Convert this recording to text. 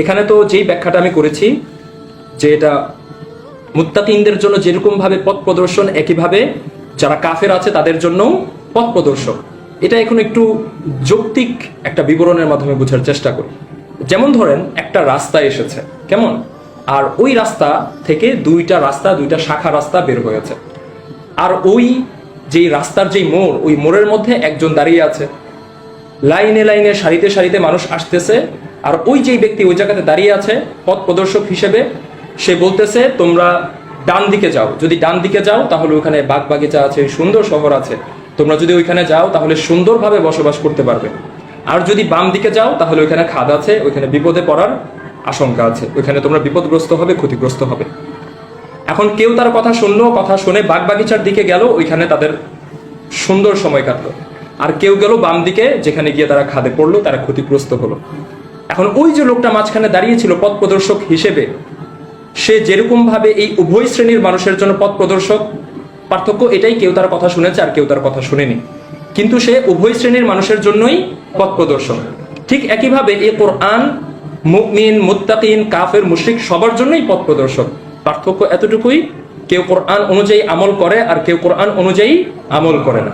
এখানে তো যেই ব্যাখ্যাটা আমি করেছি, যে এটা মুত্তাকিনদের জন্য যেরকম ভাবে পথ প্রদর্শন, একইভাবে যারা কাফের আছে তাদের জন্য পথ প্রদর্শক। এটা এখন একটু যৌক্তিক একটা বিবরণের মাধ্যমে বোঝার চেষ্টা করি। যেমন ধরেন, একটা রাস্তা এসেছে, কেমন? আর ওই রাস্তা থেকে দুইটা রাস্তা, দুইটা শাখা রাস্তা বের হয়েছে। আর ওই যেই রাস্তার যেই মোড়, ওই মোড়ের মধ্যে একজন দাঁড়িয়ে আছে। লাইনে লাইনে, সারিতে সারিতে মানুষ আসতেছে আর ওই যেই ব্যক্তি ওই জায়গাতে দাঁড়িয়ে আছে, পথ প্রদর্শক হিসেবে, সে বলতেছে, তোমরা ডান দিকে যাও। যদি ডান দিকে যাও, তাহলে ওখানে বাগ বাগিচা আছে, সুন্দর শহর আছে। তোমরা যদি ওইখানে যাও, তাহলে সুন্দরভাবে বসবাস করতে পারবে। আর যদি বাম দিকে যাও, তাহলে ওইখানে খাদ আছে, ওইখানে বিপদে পড়ার আশঙ্কা আছে। ওইখানে তোমরা বিপদগ্রস্ত হবে, ক্ষতিগ্রস্ত হবে। এখন কেউ তার কথা শুনলো, কথা শুনে বাগ বাগিচার দিকে গেল, ওইখানে তাদের সুন্দর সময় কাটলো। আর কেউ গেল বাম দিকে, যেখানে গিয়ে তারা খাদে পড়ল, তারা ক্ষতিগ্রস্ত হলো। এখন ওই যে লোকটা মাঝখানে দাঁড়িয়েছিল পথ প্রদর্শক হিসেবে, সে যেরকম ভাবে এই উভয় শ্রেণির মানুষের জন্য পথ প্রদর্শক, পার্থক্য এটাই কেউ তার কথা শুনেছে আর কেউ তার কথা শুনেনি। কিন্তু সে উভয় শ্রেণির মানুষের জন্যই পথ প্রদর্শক। ঠিক একইভাবে এই কোরআন, মুমিন, মুত্তাকিন, কাফের, মুশরিক সবার জন্যই পথ প্রদর্শক। পার্থক্য এতটুকুই, কেউ কোরআন অনুযায়ী আমল করে আর কেউ কোরআন অনুযায়ী আমল করে না।